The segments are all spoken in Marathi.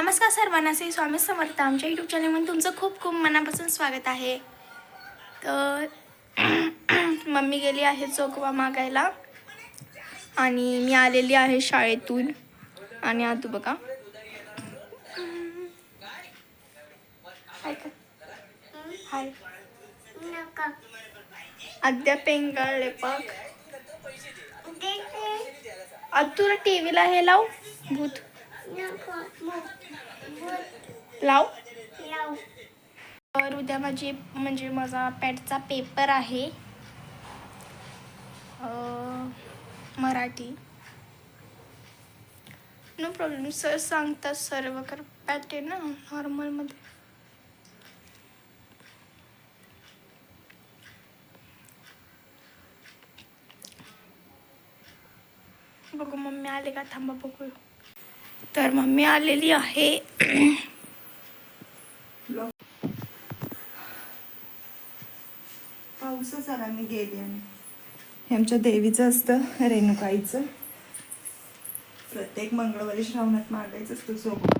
नमस्कार सर्वांना श्री स्वामी समर्थ. आमच्या यूट्यूब चॅनलमध्ये तुमचं खूप खूप मनापासून स्वागत आहे. तर मम्मी गेली आहे चोकवा मागायला. आणि मी आलेली आहे शाळेतून. आणि आता बघा. हाय. पेंगाळले पाक आता तुला टी व्हीला हे लाव भूत. लाव. तर उद्या माझी म्हणजे माझा पॅटचा पेपर आहे. मराठी. No problem. सर सांगतात सर्व कर पॅट आहे ना नॉर्मलमध्ये बघू मम्मी आले का? थांबा बघू तर मम्मी आलेली आहे. पाऊसच आला मी गेली आणि हे आमच्या देवीचं असतं रेणुकाईचं. प्रत्येक मंगळवारी श्रावणात मागायचं असतं सोबत.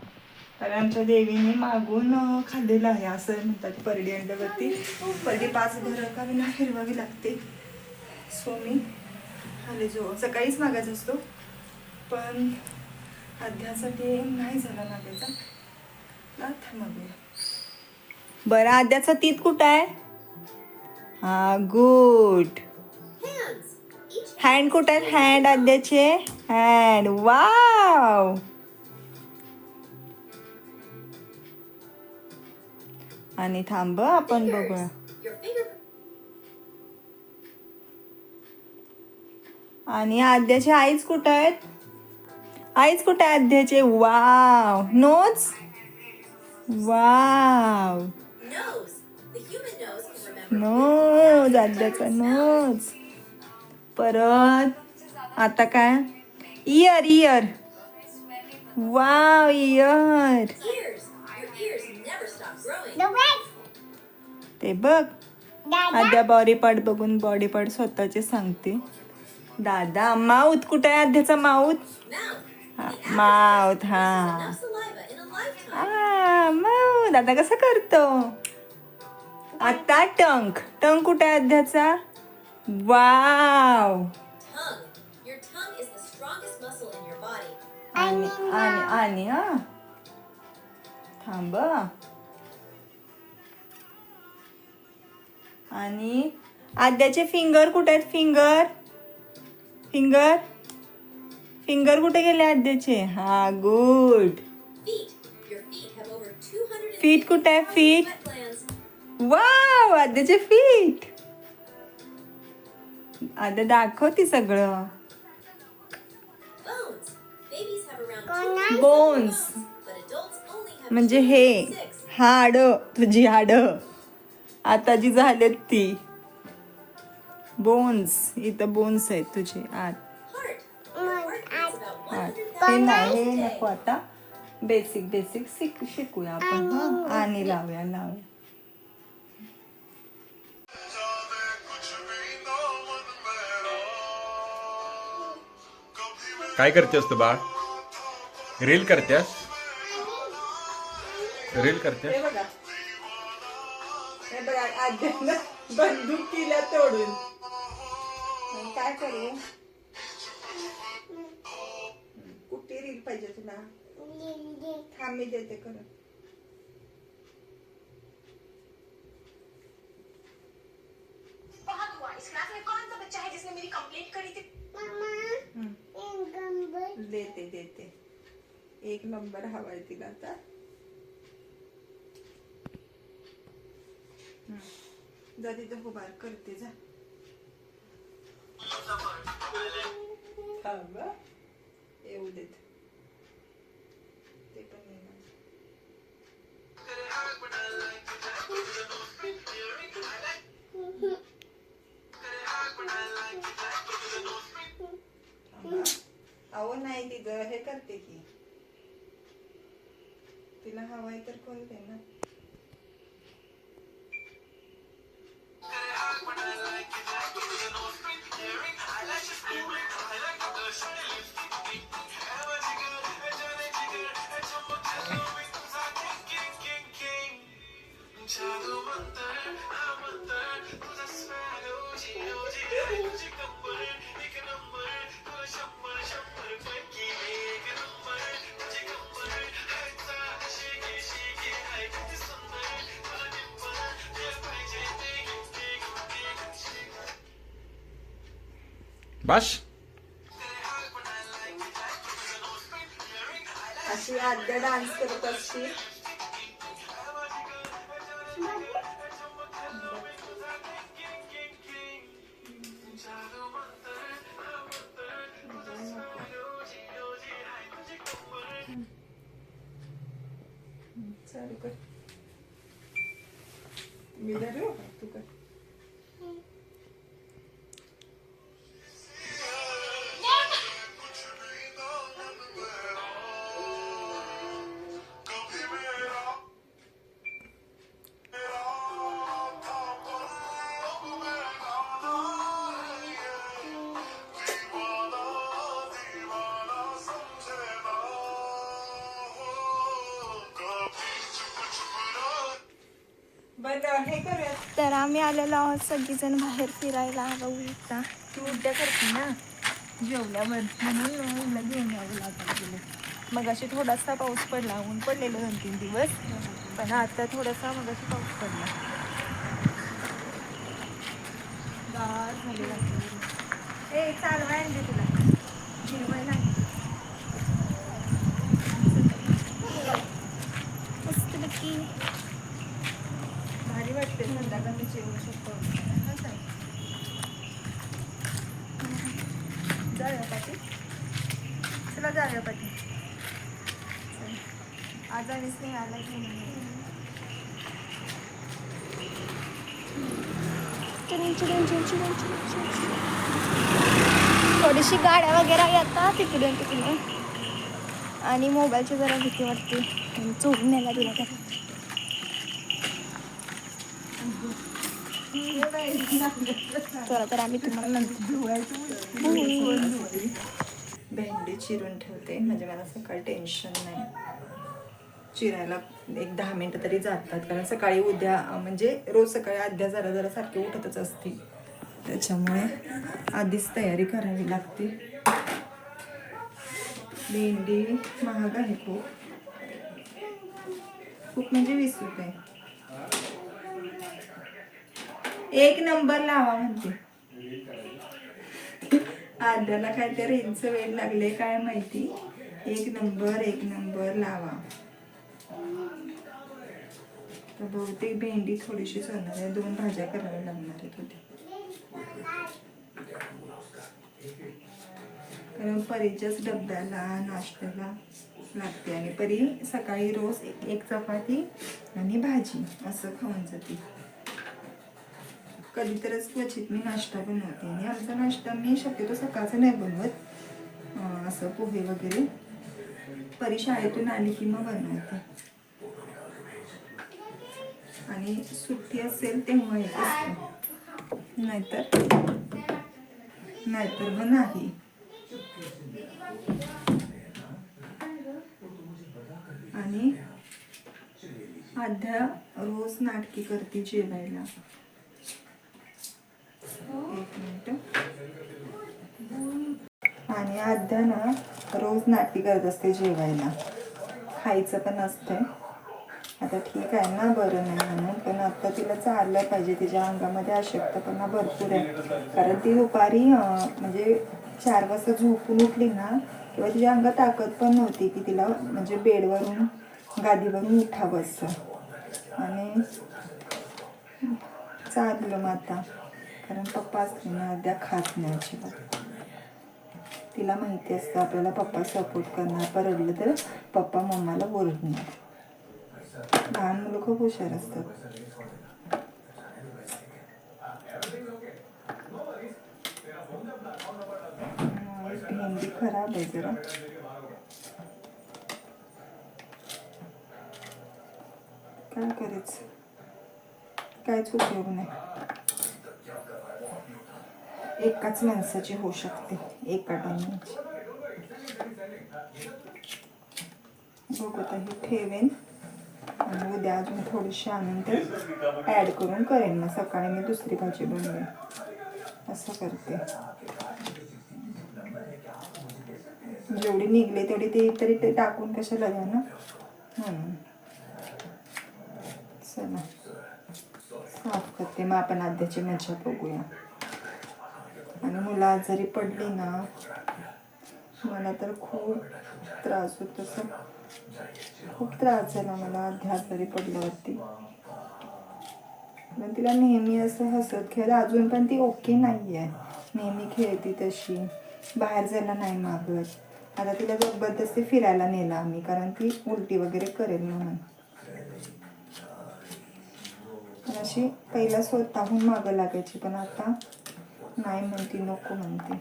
कारण आमच्या देवीने मागून खाल्लेलं आहे असं म्हणतात परडी अंड्यावरती परडी पाच घरं का विना फिरवावी लागते. सो मी आले जो सकाळीच मागायचा असतो. पण अध्यासाठी नाही झाला थांबूया. बरं आद्याचा तीत कुठं आहे? हा गुड. हँड कुठे आहेत? हँड आद्याचे हँड वाव आणि थांब आपण बघूया. आणि आद्याचे आईच कुठं आहेत? आईच कुठे आहे आद्याचे वाव. नोज? वाव. नोज आद्याचा नोज. परत आता काय? Ear ear wow ear. ते बघ. आद्या बॉडी पार्ट बघून बॉडी पार्ट स्वतःचे सांगते. दादा माऊथ कुठे आहे आद्याचा माऊथ माउथ हा. माउथ आता कसं करतो? आता टंक. टंक कुठे आहे अध्याचा? वाव. आणि आणि आणि हा. थांब आणि आद्याचे फिंगर कुठे आहेत? फिंगर फिंगर फिंगर कुठे गेले आद्याचे? हा गुड फीट कुठे आहे? फीट वाव आद्याचे फीट आद्या दाखवती सगळं. बोन्स म्हणजे हे. हाड तुझी हाड. आता जी झालेत ती. बोन्स इथं बोन्स आहेत तुझे. आत. About आत 100,000 हे नाही हे नको. आता. बेसिक बेसिक शिक शिकूया आपण हं? आणि लावूया लावूया. काय करतेस तू बाळ? रील करतेस? रील करतेस? हे बघा. हे बघा आद्यानं बंदूक केल्या तोडून. मग काय करू? पाहिजे तुला? थांब मी देते करून बहुत हुआ इस क्लास में कौन सा बच्चा है जिसने मेरी कंप्लेंट करी थी देते देते. एक नंबर हवाय तिला आता. हम्म. जा तिथं उभार करते जा. थांब नाही ती ग हे करते की. तिला हवाय तर कोण ना बस अशी आद्या डान्स करत असते तर आम्ही आलेलो आहोत सगळीजण बाहेर फिरायला. इथं. तू उद्या करते ना? जेवल्यावर म्हणून घेऊन यावं लागलं गेलं मग अशी थोडासा पाऊस पडला. ऊन पडलेलं दोन तीन दिवस. पण आता थोडासा मग अशी पाऊस पडला. गार झालेला. आहे. ए चालवाय आणली तुला. फिरवायला आणली. मस्तपैकी भारी वाटते जेवू शकतो जाऊया पाठी चला जाऊया पाठी आज आणि नाही घेऊन येऊ. थोडीशी गाड्या वगैरे येतात तिकडून तिकडून आणि मोबाईलची जरा भीती वाटते चोरून नेला तिला तर चला तर आम्ही तुम्हाला नंतर भेंडी चिरून ठेवते. म्हणजे मला सकाळी टेन्शन नाही. चिरायला एक दहा मिनटं तरी जातात. कारण सकाळी उद्या म्हणजे रोज सकाळी अध्या जरा जरा सारखी उठतच असते. त्याच्यामुळे आधीच तयारी करावी लागते. भेंडी महाग आहे खूप. खूप म्हणजे वीस रुपये. एक नंबर लावा म्हणते. आद्याला काय त्या रेंजचं वेळ लागले काय माहिती? एक नंबर एक नंबर लावा. तर बहुतेक भेंडी थोडीशी होणार आहे दोन भाज्या कराव्या लागणार आहेत होत्या कारण परीच्याच डब्याला नाश्त्याला लागते आणि परी सकाळी रोज एक एक चपाती आणि भाजी असं खाऊन जाते. कधीतरच क्वचित मी नाश्ता बनवते. आणि आमचा नाश्ता मी शक्यतो सकाळचा नाही बनवत. असं पोहे वगैरे. परी शाळेतून आली की मग बनवते. आणि सुट्टी असेल तेव्हा येत असते. नाहीतर नाहीतर मग नाही. आणि आध्या रोज नाटकी करते जेवायला. आणि आद्या ना रोज नाटी करत असते जेवायला. खायचं पण असतंय. आता ठीक आहे ना बरं नाही म्हणून पण आता तिला चाललं पाहिजे. तिच्या अंगामध्ये अशक्तपणा भरपूर आहे. कारण ती दुपारी म्हणजे चार वाजता झोपून उठली ना तेव्हा तिच्या अंगात ताकद पण नव्हती की तिला म्हणजे बेडवरून गादीवरून उठावं असं आणि चाललं मग आता. कारण पप्पा असले ना अद्या खात नाही अजिबात. तिला माहिती असतं आपल्याला पप्पा सपोर्ट करणार परडलं तर पप्पा मम्माला ओरडणार लहान मुलं खूप हुशार असतात. अं, खराब आहे जरा. काय करायचं? काहीच उपयोग नाही. एकाच माणसाची होऊ शकते एका डायमंडची बघत आहे ठेवेन. आणि उद्या अजून थोडीशी आणून ते ॲड करून करेन. मग सकाळी मी दुसरी भाजी बनवेन. असं करते. जेवढी निघले तेवढी ते तरी ते टाकून कशाला द्या ना? म्हणून चला. साफ करते. मग आपण आद्याची मजा बघूया. आणि मुलं आजारी पडली ना मला तर खूप त्रास होत. असं खूप त्रास झाला मला आधी आजारी पडल्यावरती. पण तिला नेहमी असं हसत खेळत अजून पण ती ओके नाही आहे नेहमी खेळती तशी. बाहेर जायला नाही मागत. आता तिला जबरदस्ती फिरायला नेला आम्ही कारण ती उलटी वगैरे करेल म्हणून. पण अशी पहिला स्वतःहून मागं लागायची पण आता नाही म्हणती नको म्हणते.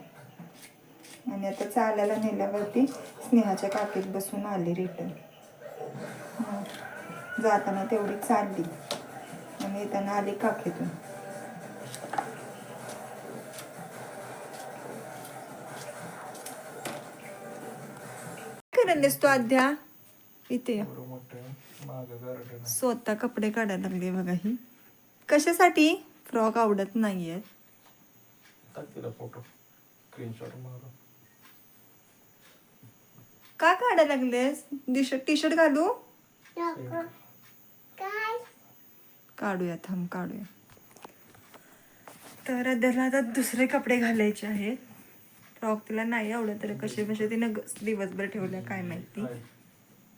आणि आता चालायला नेल्यावरती स्नेहाच्या काकीत बसून आली रिटर्न जाताना तेवढी चालली. आणि येताना आली काकीतून. करत तू अध्या इथे. स्वतः कपडे काढायला लागले बघा ही. कशासाठी? फ्रॉक आवडत नाहीये फोटो स्क्रीनशॉट मारून का काढायला लागलेस? टी शर्ट घालू? काढूया थांब काढूया. तर अद्याला आता दुसरे कपडे घालायचे आहेत. फ्रॉक तिला नाही आवडत तर कसे कसे तिनं ग- दिवसभर ठेवल्या काय माहिती.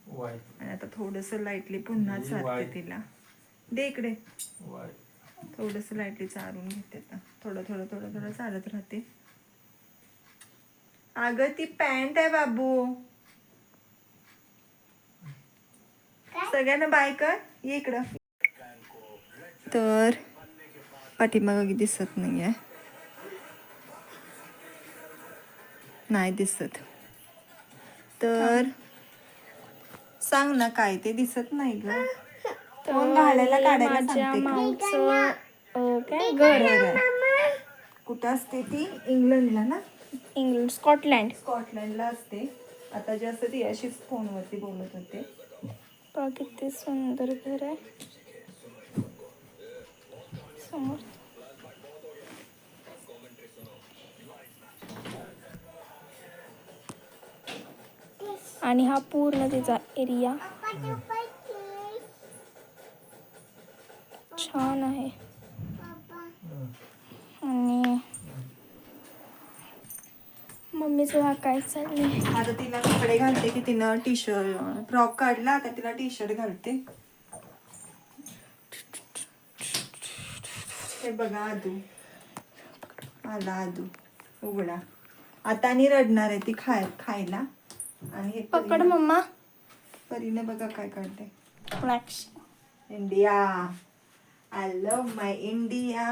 वाय आणि आता थोडस लाईटली पुन्हा चालते तिला. दे इकडे. वाय थोडस लाईटली चालून घेते आता. थोडं थोडं थोडं थोडं चालत राहते. अगं ती पॅन्ट आहे बाबू. सगळ्यांना बाय कर. ये इकडं. तर पाठीमागं दिसत नाहीये. नाही दिसत. तर सांग ना काय ते दिसत नाही ग. फोन घालायला काढायला माझ्या सांगते? माऊचं काय? घर. कुठं असते ती? इंग्लंडला ना? England Scotland. स्कॉटलँडला असते. आता जास्त ती अशीच फोनवरती बोलत होते. किती सुंदर घर आहे. समोर. आणि हा पूर्ण तिचा एरिया छान आहे. आणि मम्मीचं हा काय चाललंय? आता तिला कपडे घालते की तिनं टी शर्ट फ्रॉक काढला आता तिला टी शर्ट घालते. हे बघा आदू. आला आदू. उघडा. आता आणि रडणार आहे ती खाय खायला. आणि पकड मम्मा. परीने बघा काय काढते flex India I love my India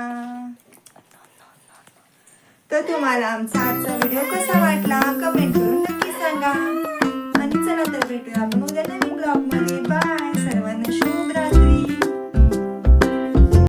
तर तुम्हाला आमचा आजचा व्हिडिओ कसा वाटला? कमेंट करून नक्की सांगा. आणि चला तर भेटूया आपण उद्या नवीन ब्लॉगमध्ये. बाय